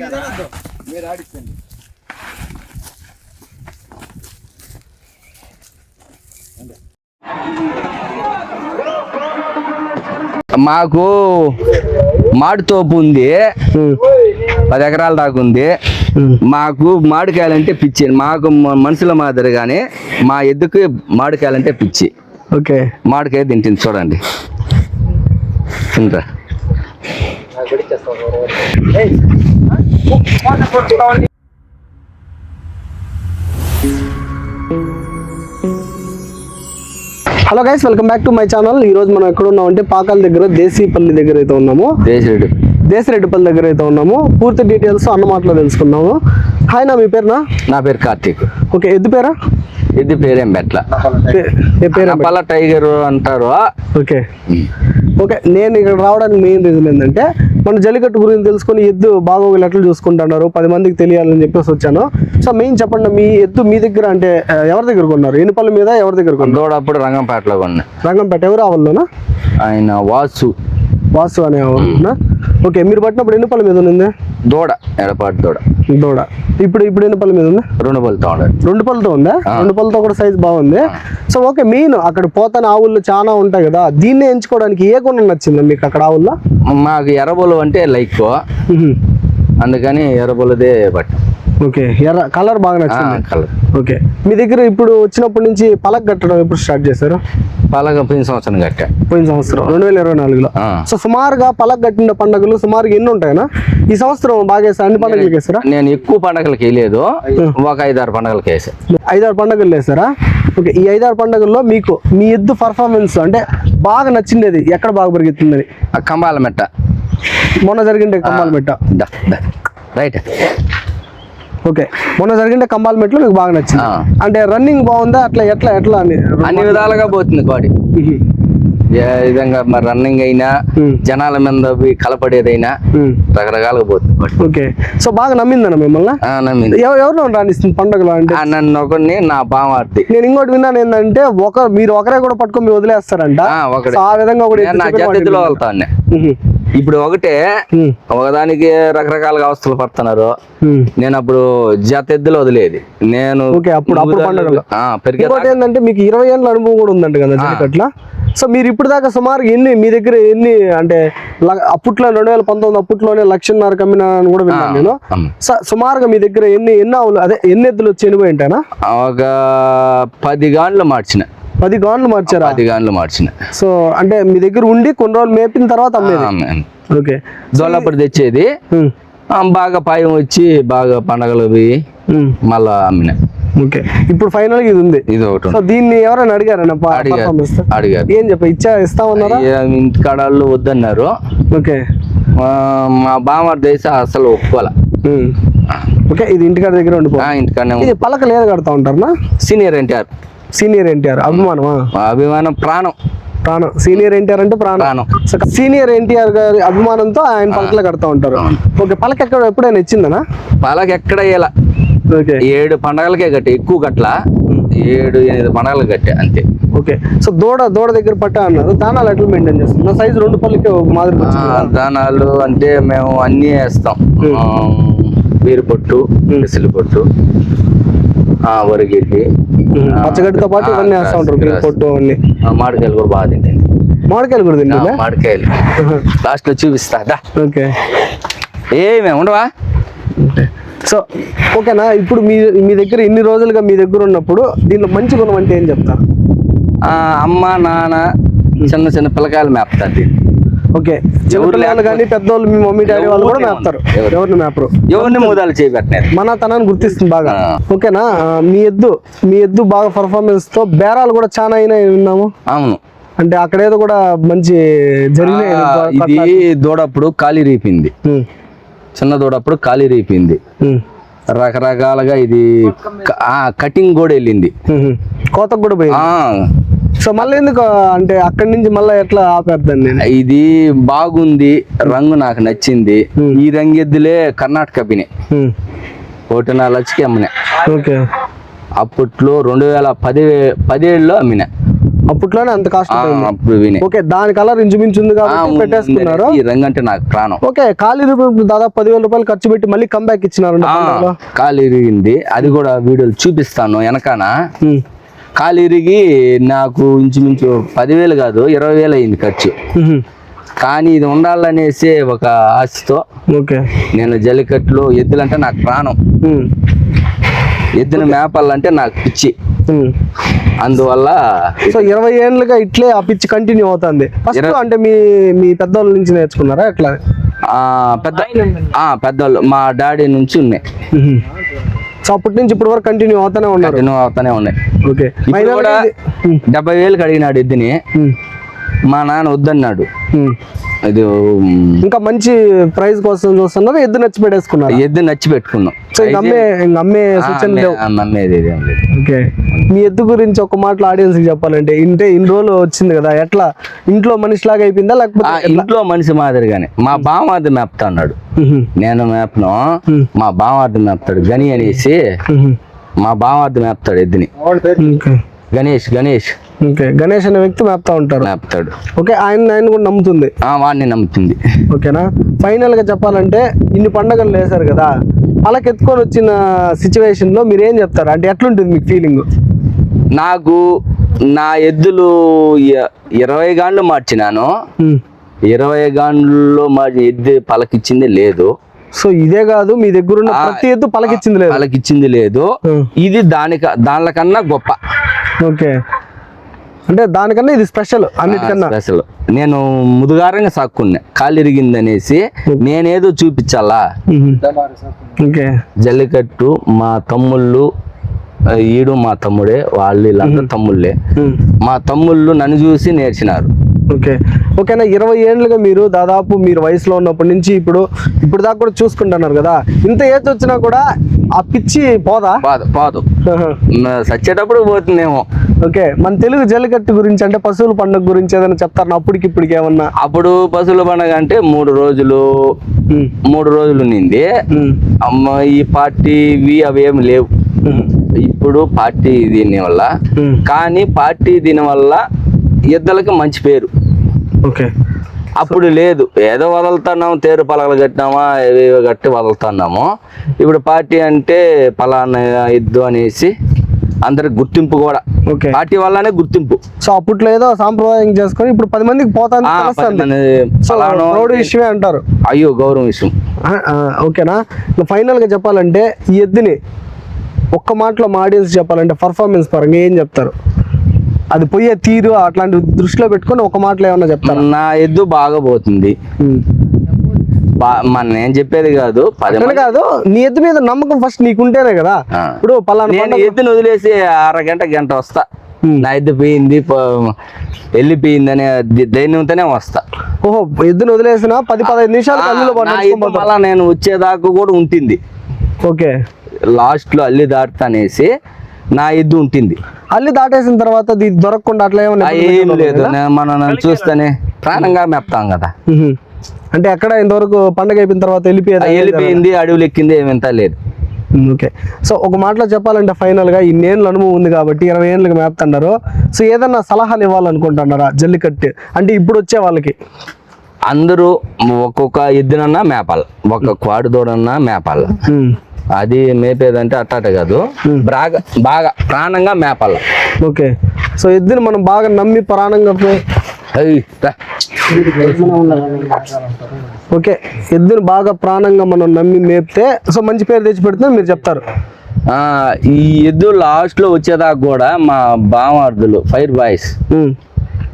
మీరు ఆడించండి మాకు మాడి తోపు ఉంది. పది ఎకరాల దాకా ఉంది. మాకు మామిడికాయలంటే పిచ్చి. మాకు మనుషుల మాదిరిగానే మా ఎద్దుకి మామిడికాయలంటే పిచ్చి. ఓకే. మామిడికాయ తింటుంది చూడండి. తింటా. Hello guys welcome back to my channel. ఈ రోజు మనం ఎక్కడ ఉన్నాం అంటే పాకాల దగ్గర దేశీపల్లి దగ్గర అయితే ఉన్నాము. దేశుడు దేశరెడ్డిపల్లి దగ్గర అయితే ఉన్నాము. పూర్తి డీటెయిల్స్ అన్న మాటలో తెలుసుకున్నాము హాయ్ నా మీ పేరునా? నా పేరు కార్తీక్. ఓకే ఎద్దు పేరా? ఎద్దు పేరేం ఏ పేరు టైగర్ అంటారు. ఓకే. ఓకే నేను ఇక్కడ రావడానికి మెయిన్ రీజన్ ఏంటంటే మన జల్లికట్టు గురించి తెలుసుకొని ఎద్దు బాగోగులు ఎట్లా చూసుకుంటున్నారు పది మందికి తెలియాలని చెప్పేసి వచ్చాను. సో మెయిన్ చెప్పండి మీ ఎద్దు మీ దగ్గర అంటే ఎవరి దగ్గర కొన్నారు? ఎన్నిపల్లి మీద ఎవరి దగ్గర కొన్నారు? రంగంపేటలో కొన్నా. రంగంపేట ఎవరు ఆవల్లోనా? ఆయన వాసు. వాసు అనే ఓకే మీరు పట్టినప్పుడు ఎన్నిపల్లి మీద ఉంది దూడ ఎడపాటి దూడ. దూడ. ఇప్పుడు ఇప్పుడు ఎన్నిపల్లి మీద ఉంది? రెండు ఉండదు రెండు పళ్ళతో ఉందా? రెండు పళ్ళతో కూడా సైజ్ బాగుంది. సో ఓకే మెయిన్ అక్కడ పోతాన ఆవుల్లో చాలా ఉంటాయి కదా దీన్ని ఎంచుకోవడానికి ఏ గుణం నచ్చింది మీకు అక్కడ ఆవుల్లో? మాకు ఎర్రబోలు అంటే లైక్ అందుకని ఎర్రబోలదే పట్టాం ఓకే ఎర్ర కలర్ బాగా నచ్చింది. కలర్. ఓకే. మీ దగ్గర ఇప్పుడు వచ్చినప్పటి నుంచి పలక కట్టడం ఎప్పుడు స్టార్ట్ చేశారు? పలక పోయిన సంవత్సరం కట్టా. పోయిన సంవత్సరం. రెండు వేల ఇరవై నాలుగులో. సో సుమారుగా పలక కట్టిన పండుగలు సుమారుగా ఎన్ని ఉంటాయనా ఈ సంవత్సరం బాగా వేసా అన్ని పండుగలకి వేసారా? నేను ఎక్కువ పండగలకి వేయలేదు. ఒక ఐదారు పండగలకి వేసా. ఐదారు పండుగలు వేసారా? ఓకే ఈ ఐదారు పండుగల్లో మీకు మీ ఎద్దు పర్ఫార్మెన్స్ అంటే బాగా నచ్చిండేది ఎక్కడ బాగా పెరుగుతుందని ఆ కంబాల మెట్ట. మొన్న జరిగిండే కమ్మాల మెట్ట. రైట్. ఓకే. మొన్న జరిగిండే కంబాల మెట్లు మీకు బాగా నచ్చింది. అంటే రన్నింగ్ బాగుందా? అట్లా ఎట్లా ఎట్లా అని అన్ని విధాలుగా పోతుంది బాడీ. ఏ విధంగా మరి రన్నింగ్ అయినా. జనాల మీద కలపడేదైనా. రకరకాలుగా పోతుంది ఓకే. సో బాగా నమ్మిందన్న మిమ్మల్ని? నమ్మింది. ఎవరిలో రాణిస్తుంది పండుగలో అంటే? నన్ను ఒకరిని నా బామార్ది నేను ఇంకోటి విన్నాను ఏంటంటే ఒక మీరు ఒకరే కూడా పట్టుకొని వదిలేస్తారంట. ఆ, విధంగా కూడా నా ఎత్తి చెప్పిన ఇప్పుడు ఒకటే. ఒకదానికి రకరకాలుగా అవస్థలు పడుతున్నారు. నేను అప్పుడు జత ఎద్దులు వదిలేది. నేను ఏంటంటే మీకు ఇరవై ఏళ్ళ అనుభవం కూడా ఉందంట కదా జల్లికట్ల సో మీరు ఇప్పుడు దాకా సుమారు ఎన్ని మీ దగ్గర ఎన్ని అంటే అప్పట్లో రెండు వేల పంతొమ్మిది అప్పట్లోనే లక్షన్నర కమ్మిన కూడా విన్నాను నేను. సుమారుగా మీ దగ్గర ఎన్ని ఎన్ని అదే ఎన్ని ఎద్దులు వచ్చి ఉంటాయనా ఒక పది గాన్లు మార్చిన. పది గాన్లు మార్చారా? పది గాన్లు మార్చిన. సో అంటే మీ దగ్గర ఉండి కొన్ని రోజులు మేపిన తర్వాత అమ్మేది. ఓకే. దొల్లప్పుడు తెచ్చేది. బాగా పాయం వచ్చి బాగా పండగలు పోయి. మళ్ళా అమ్మిన. ఓకే. ఇప్పుడు ఫైనల్ ఇది ఉంది. ఇది ఒకటి సో. దీన్ని ఎవరైనా అడిగారన్న అడిగారు. ఏం చెప్ప ఇచ్చా ఇస్తామన్నారా? ఏ, ఇంటికాడాళ్ళు వద్దన్నారు. ఓకే. మా బామర్ దేశ అసలు ఒప్పుకోల. ఓకే ఇది ఇంటికాడ దగ్గర ఉండిపో. ఇది పలక లేదు కడతా ఉంటారనా సీనియర్ ఎన్టీఆర్. సీనియర్ ఎన్టీఆర్ అభిమానమా? అభిమానం ప్రాణం. ప్రాణం సీనియర్ ఎన్టీఆర్ అంటే ప్రాణం. సో సీనియర్ ఎన్టీఆర్ గారి అభిమానంతో ఆయన పలకలు కడతా ఉంటారు. ఓకే పలక ఎక్కడ ఎప్పుడైనా ఇచ్చిందనా? పలక ఎక్కడ ఓకే. ఏడు పండగలకే కట్టే ఎక్కువ కట్ల ఏడు ఎనిమిది పండగలు కట్టే అంతే. ఓకే. సో దూడ దూడ దగ్గర పట్ట అన్నారు. దానాలు ఎట్లా మెయింటైన్ చేస్తున్నారు సైజ్ రెండు పళ్ళకి ఒక మాదిరి? దానాలు అంటే మేము అన్నీ వేస్తాం. బీరు పొట్టు పిసిలి పొట్టు వరిగడ్డి. పచ్చగడ్డితో పాటు ఇవన్నీ వేస్తూ ఉంటారు. పొట్టు అవన్నీ. ఆ, మామిడికాయలు కూడా బాగా తింటాయి. మామిడికాయలు కూడా ఆ, తింటుందా మామిడికాయలు. లాస్ట్లో చూపిస్తా ఓకే. ఏమే ఉండవా? సో ఓకేనా? ఇప్పుడు మీ మీ దగ్గర ఇన్ని రోజులుగా మీ దగ్గర ఉన్నప్పుడు దీనిలో మంచి గుణం అంటే ఏం చెప్తారు? అమ్మ నాన్న చిన్న చిన్న పిల్లకాయలు మేపుతారు దీన్ని. ఓకే. చిన్నపిల్లలు కానీ పెద్దోళ్ళు మీ మమ్మీ డాడీ వాళ్ళు కూడా మేపుతారు. ఎవరు? ఎవరిని మేపరు. ఎవరిని మూదాలు చేయబెట్టినారు మన తనాన్ని గుర్తిస్తుంది బాగా. ఓకేనా? మీ ఎద్దు మీ ఎద్దు బాగా పర్ఫార్మెన్స్తో బేరాలు కూడా చాలా అయినాయి విన్నాము. అవును. అంటే అక్కడేదో కూడా మంచి జరిగినాయి ఇది దూడప్పుడు ఖాళీ రీపింది. చిన్న దూడప్పుడు ఖాళీ రీపింది. రకరకాలుగా ఇది కటింగ్ కూడా వెళ్ళింది. కోతకు కూడా పోయింది. సో మళ్ళీ ఎందుకు అక్కడి అక్కడి నుంచి మళ్ళీ ఎట్లా ఆపేద్దాన్ని నేను ఇది బాగుంది రంగు నాకు నచ్చింది. Hmm. ఈ రంగెద్దులే కర్ణాటక బినే ఉమ్, ఒకటిన్నర లక్షకి అమ్మిన. ఓకే. అప్పట్లో రెండు వేల పది పదేళ్ళలో అమ్మిన. అప్పట్లోనే అంత కాస్ట్ ఆ, అప్పుడు వినే. ఓకే దాని కలర్ ఇంచుమించు ఉంది కాబట్టి పెట్టేసుకున్నారు. ఈ రంగు అంటే నాకు ప్రాణం. ఓకే ఖాళీ రూపాయలు దాదాపు పదివేల రూపాయలు ఖర్చు పెట్టి మళ్ళీ కంబ్యాక్ ఇచ్చినారు ఇరిగింది అది కూడా వీడియోలు చూపిస్తాను వెనకాన. కాలు ఇరిగి నాకు ఇంచుమించు పదివేలు కాదు ఇరవై వేలు అయింది ఖర్చు. కానీ ఇది ఉండాలనేసి ఒక ఆశతో ఓకే. నేను జల్లికట్లు ఎద్దులంటే నాకు ప్రాణం. ఎద్దును మేపాలంటే నాకు పిచ్చి. అందువల్ల సో ఇరవై ఏళ్ళుగా ఇట్లే ఆ పిచ్చి కంటిన్యూ అవుతుంది. ఫస్ట్ అంటే మీ మీ పెద్దవాళ్ళ నుంచి నేర్చుకున్నారా ఎట్లా? పెద్ద పెద్దోళ్ళు మా డాడీ నుంచి ఉన్నాయి. సో అప్పటి నుంచి ఇప్పటి వరకు కంటిన్యూ అవుతానే ఉన్నారు కంటిన్యూ అవుతానే ఉన్నాయి ఓకే. డెబ్బై వేలు అడిగినాడు ఎద్దుని ఉమ్. మా నాన్న వద్దన్నాడు. ఇది ఇంకా మంచి ప్రైజ్ కోసం చూస్తున్నారు ఎద్దు నచ్చి పెట్టేసుకున్నారు? ఎద్దు నచ్చి పెట్టుకున్నాం. మీ ఎద్దు గురించి ఒక మాటలో ఆడియన్స్కి చెప్పాలంటే ఇంటే ఇన్ని రోజులు వచ్చింది కదా ఎట్లా? ఇంట్లో మనిషిలాగా అయిపోయిందా ఆ, లేకపోతే? ఇంట్లో మనిషి మాదిరిగానే. మా బామార్ది మేపుతా అన్నాడు. నేను మేపను. మా బామార్ది మేపుతాడు. గని అనేసి. మా బామార్ది మేపుతాడు ఎద్దుని. గణేష్ గణేష్. ఓకే. గణేష్ అనే వ్యక్తి మేపుతా ఉంటారు మేపుతాడు. ఓకే ఆయన ఆయన కూడా నమ్ముతుంది. వాడిని నమ్ముతుంది. ఓకేనా? ఫైనల్గా చెప్పాలంటే ఇన్ని పండగలు వేశారు కదా ఎత్తుకొని వచ్చిన సిచ్యువేషన్లో మీరు ఏం చెప్తారు? అంటే ఎట్లుంటుంది మీకు ఫీలింగ్ నాకు నా ఎద్దులు ఇరవై గాండ్లు మార్చినాను. ఇరవై గాండ్లలో మార్చి ఎద్దు పలకిచ్చింది లేదు. సో ఇదే కాదు మీ దగ్గర ఉన్న ప్రతి ఎద్దు పలకిచ్చింది లేదు. పలకిచ్చింది లేదు. ఇది దానిక దానికన్నా గొప్ప. ఓకే. అంటే దానికన్నా ఇది స్పెషల్ అన్నిటికన్నా. అసలు నేను ముదుగారంగా సాక్కున్నా. కాలు ఇరిగిందనేసి నేనేదో చూపించాలా. ఓకే. జల్లికట్టు మా తమ్ముళ్ళు ఈడు మా తమ్ముడే వాళ్ళు వీళ్ళంతా తమ్ముళ్ళే. మ్మ్. మా తమ్ముళ్ళు నన్ను చూసి నేర్చినారు. ఓకే. ఓకేనా ఇరవై ఏళ్ళుగా మీరు దాదాపు మీరు వయసులో ఉన్నప్పటి నుంచి ఇప్పుడు ఇప్పుడు దాకా కూడా చూసుకుంటున్నారు కదా? ఇంత ఏజ్ వచ్చినా కూడా ఆ పిచ్చి పోదా? పాదు పాదు. సచ్చేటప్పుడు పోతుందేమో. ఓకే. మన తెలుగు జల్లికట్టు గురించి అంటే పశువుల పండుగ గురించి ఏదైనా చెప్తారు? అప్పటికి ఇప్పటికి ఏమన్నా? అప్పుడు పశువుల పండగ అంటే మూడు రోజులు. మూడు రోజులు నింది. మ్మ్. అమ్మ ఈ పార్టీవి అవి ఏమి లేవు. ఇప్పుడు పార్టీ దీని వల్ల. కానీ పార్టీ దీని వల్ల ఎద్దులకి మంచి పేరు. ఓకే. అప్పుడు లేదు. ఏదో వదులుతున్నాము తేరు పలకలు కట్టినామా ఏవేవో కట్టి వదులుతున్నాము. ఇప్పుడు పార్టీ అంటే పలానా ఎద్దు అనేసి అందరికి గుర్తింపు కూడా. ఓకే. పార్టీ వల్లనే గుర్తింపు. సో అప్పట్లో ఏదో సాంప్రదాయం చేసుకొని ఇప్పుడు పది మందికి పోతాను విషయమే అంటారు. అయ్యో గౌరవం విషయం ఓకేనా? ఇంకా ఫైనల్గా చెప్పాలంటే ఈ ఎద్దుని ఒక్క మాటలో మా ఆడియన్స్ చెప్పాలంటే పర్ఫార్మెన్స్ పరంగా ఏం చెప్తారు? అది పోయే తీరు అట్లాంటి దృష్టిలో పెట్టుకొని ఒక మాటలో ఏమన్నా చెప్తారా? నా ఎద్దు బాగా పోతుంది మన నేను చెప్పేది కాదు కాదు నీ ఎద్దు మీద నమ్మకం ఫస్ట్ నీకుంటేనే కదా. ఇప్పుడు పలానా నేను ఎద్దుని వదిలేసి అరగంట గంట వస్తా. నా ఎద్దు పోయింది పో- వెళ్ళిపోయింది అనే ది- ధైర్యంతోనే వస్తా. ఓహో ఎద్దుని వదిలేసిన పది పదహైదు నిమిషాలు కళ్ళు మళ్ళా నేను వచ్చేదాకా కూడా ఉంటుంది. ఓకే. లాస్ట్లో అల్లి దాటుతానేసి నా ఎద్దు ఉంటుంది. అల్లి దాటేసిన తర్వాత దొరకకుండా అట్లా ఏం లేదు. మనం చూస్తేనే ప్రాణంగా మెప్తాం కదా. అంటే ఎక్కడ ఇంతవరకు పండగ అయిపోయిన తర్వాత వెళ్ళిపోయేది? వెళ్ళిపోయింది అడవులు ఎక్కింది ఏమింత లేదు. ఓకే. సో ఒక మాటలో చెప్పాలంటే ఫైనల్గా ఇన్నేళ్ళ అనుభవం ఉంది కాబట్టి ఇరవై ఏళ్ళకి మేపుతున్నారు సో ఏదన్నా సలహాలు ఇవ్వాలనుకుంటున్నారా జల్లికట్టు? అంటే ఇప్పుడు వచ్చే వాళ్ళకి. అందరూ ఒక్కొక్క ఎద్దునన్నా మేపాలి. ఒక్క క్వాడు దూడన్నా మేపాలి. అది మేపేదంటే అట్టాట కాదు. బాగా బాగా ప్రాణంగా మేపాల. ఓకే. సో ఎద్దుని మనం బాగా నమ్మి ప్రాణంగా ఓకే. ఎద్దుని బాగా ప్రాణంగా మనం నమ్మి మేపితే సో మంచి పేరు తెచ్చి పెడితే మీరు చెప్తారు. ఈ ఎద్దు లాస్ట్లో వచ్చేదాకా కూడా మా బామార్దులు ఫైర్ బాయ్స్.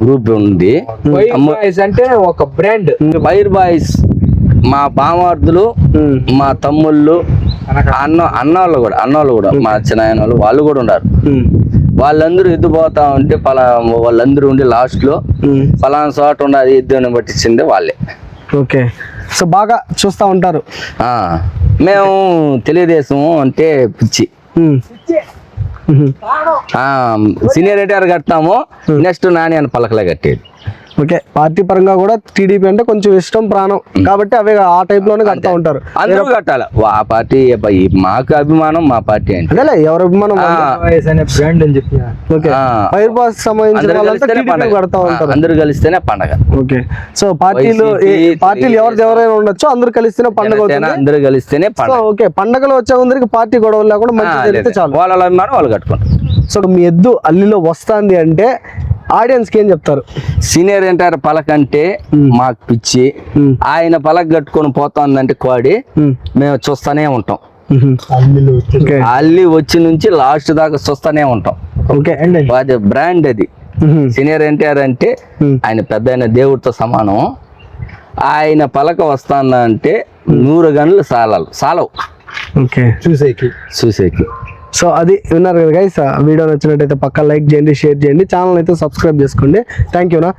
గ్రూప్ ఉంది. అంటే ఒక బ్రాండ్. ఫైర్ బాయ్స్ మా బామార్దులు. మా తమ్ముళ్ళు అన్న అన్నవాళ్ళు కూడా అన్నవాళ్ళు కూడా మా చిన్న వాళ్ళు వాళ్ళు కూడా ఉన్నారు. వాళ్ళందరూ ఎద్దు పోతా ఉంటే పలా వాళ్ళందరూ ఉండి లాస్ట్లో. పలానా చోట ఉన్నది ఎద్దుని పట్టించింది వాళ్ళే. ఓకే. సో బాగా చూస్తూ ఉంటారు. మేము తెలుగుదేశం అంటే పిచ్చి. సీనియర్ రిటైర్ కడతాము నెక్స్ట్ నాని అని పలకలే కట్టేది. ఓకే పార్టీ పరంగా కూడా టీడీపీ అంటే కొంచెం ఇష్టం ప్రాణం. కాబట్టి అవే ఆ టైప్లోనే కడతా ఉంటారు. అందరూ కట్టాలి? ఆ పార్టీ మాకు అభిమానం మా పార్టీ అంటే. అదేలే ఎవరి అభిమానం? ఆ, బ్రాండ్ అని చెప్పి ఓకే. ఆ. ఫైర్ బాస్ సంబంధించిన కడతా ఉంటారు. అందరూ కలిస్తేనే పండగ. ఓకే. సో పార్టీలు పార్టీలు ఎవరిది ఎవరైనా ఉండొచ్చు అందరూ కలిస్తేనే పండుగ అందరూ కలిస్తేనే సో పండగ. ఓకే పండగలు వచ్చే ముందరికి పార్టీ గొడవలు లేకుండా మంచి జరిగితే లేదు. చాలు. వాళ్ళ అభిమానం వాళ్ళు కట్టుకుంటారు. సో మీ ఎద్దు అల్లిలో వస్తాంది అంటే ఆడియన్స్కి ఏం చెప్తారు? సీనియర్ ఎన్టీఆర్ పలక అంటే మాకు పిచ్చి. మ్మ్. ఆయన పలక కట్టుకొని పోతుందంటే కోడి. మ్మ్. మేము చూస్తూనే ఉంటాం. ఓకే అల్లి వచ్చి నుంచి లాస్ట్ దాకా చూస్తూనే ఉంటాం. ఓకే అది బ్రాండ్ అది. సీనియర్ ఎన్టీఆర్ అంటే. ఆయన పెద్ద ఆయన దేవుడితో సమానం. ఆయన పలక వస్తానంటే నూరు గంటలు సాలాలు. సాలవు. ఓకే చూసేకి. చూసేకి. సో అది విన్నారు కదా గైస్ వీడియో నచ్చినట్టయితే పక్క లైక్ చేయండి షేర్ చేయండి. ఛానల్ అయితే సబ్స్క్రైబ్ చేసుకోండి. థ్యాంక్ యూనా